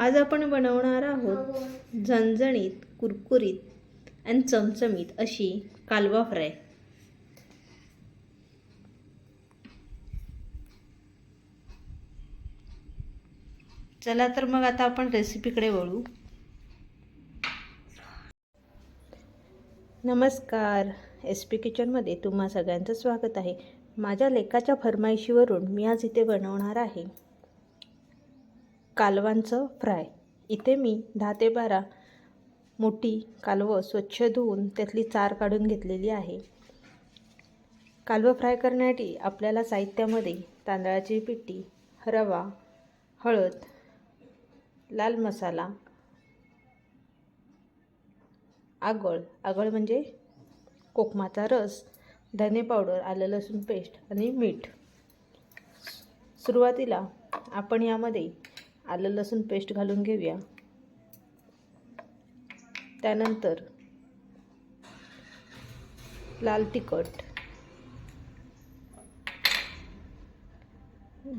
आज आपण बनवणार आहोत झणझणीत कुरकुरीत आणि चमचमीत अशी कालवा फ्राय. चला तर मग आता आपण रेसिपीकडे वळू. नमस्कार. एस पी किचनमध्ये तुम्हा सगळ्यांचं स्वागत आहे. माझ्या लेकाच्या फरमाईशीवरून मी आज इथे बनवणार आहे. कालवांचं फ्राय. इथे मी दहा ते बारा मोठी कालवं स्वच्छ धुवून त्यातली चार काढून घेतलेली आहे. कालवं फ्राय करण्यासाठी आपल्याला साहित्यामध्ये तांदळाची पिठी रवा हळद लाल मसाला आगळ. आगळ म्हणजे कोकमाचा रस धने पावडर आलं लसूण पेस्ट आणि मीठ. सुरुवातीला आपण यामध्ये आलं लसूण पेस्ट घालून घेऊया. त्यानंतर लाल तिखट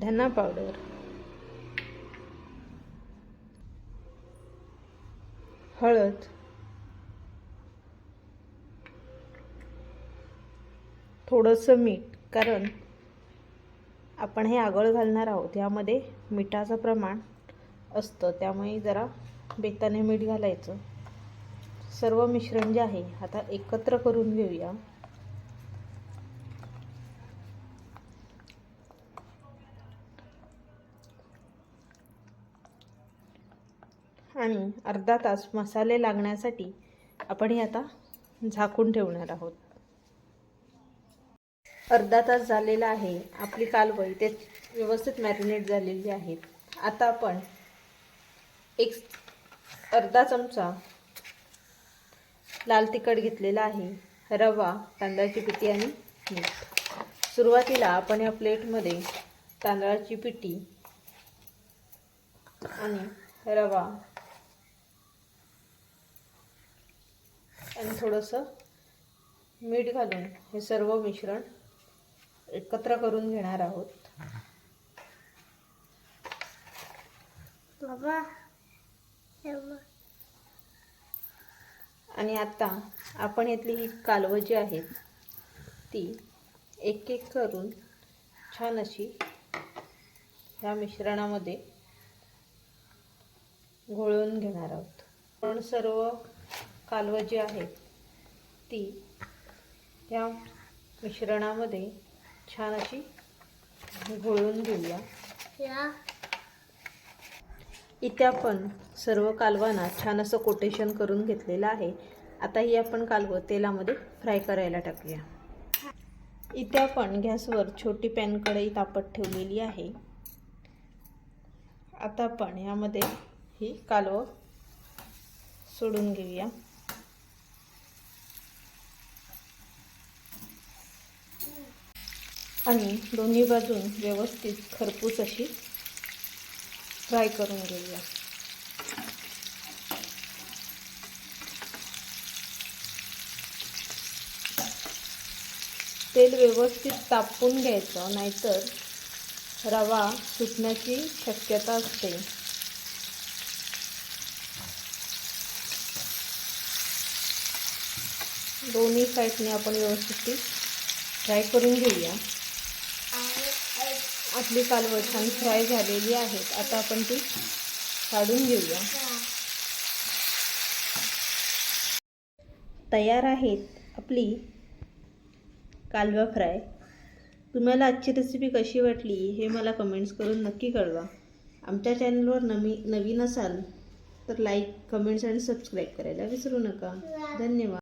धना पावडर हळद थोडंसं मीठ कारण आपण हे आगळ घालणार आहोत. यामध्ये मिठाचं प्रमाण असतं. त्यामुळे जरा बेताने मीठ घालायचं. सर्व मिश्रण जे आहे आता एकत्र करून घेऊया. आणि अर्धा तास मसाले लागण्यासाठी आपण हे आता झाकून ठेवणार आहोत. अर्धा तास झालेला आहे. आपली कालवं ते व्यवस्थित मॅरिनेट झालेली आहेत आता आपण एक अर्धा चमचा लाल तिखट घेतलेला आहे रवा तांदळाची पिठी आणि मीठ. सुरुवातीला आपण या प्लेटमध्ये तांदळाची पिठी आणि रवा आणि थोडंसं मीठ घालून हे सर्व मिश्रण एकत्र करून घेणार आहोत. बाबा आणि आता आपण यातली ही कालवं जी आहेत ती एक एक करून छान अशी ह्या मिश्रणामध्ये घोळवून घेणार आहोत. पण सर्व कालवं जी आहेत ती या मिश्रणामध्ये छान अशी घोळवून घेऊया. इथे आपण सर्व कालवांना छान असं कोटेशन करून घेतलेलं आहे. आता ही आपण कालवं तेलामध्ये फ्राय करायला टाकूया. इथे आपण गॅसवर छोटी पॅन कढई तापत ठेवलेली आहे. आता आपण यामध्ये ही कालवं सोडून घेऊया. आणि दोन्ही बाजून व्यवस्थित खरपूस अशी फ्राय करून घेऊया. तेल व्यवस्थित तापून घ्यायचं नाहीतर रवा सुटण्याची शक्यता असते. दोन्ही साईडने आपण व्यवस्थित फ्राय करून घेऊया. आपली कालवं छान फ्राय झालेली आहेत. आता आपण ती काढून घेऊया. तयार आहेत आपली कालवा फ्राय. तुम्हाला आजची रेसिपी कशी वाटली हे मला कमेंट्स करून नक्की कळवा. आमच्या चॅनलवर नवी नवीन असाल तर लाईक कमेंट्स आणि सबस्क्राईब करायला विसरू नका. धन्यवाद.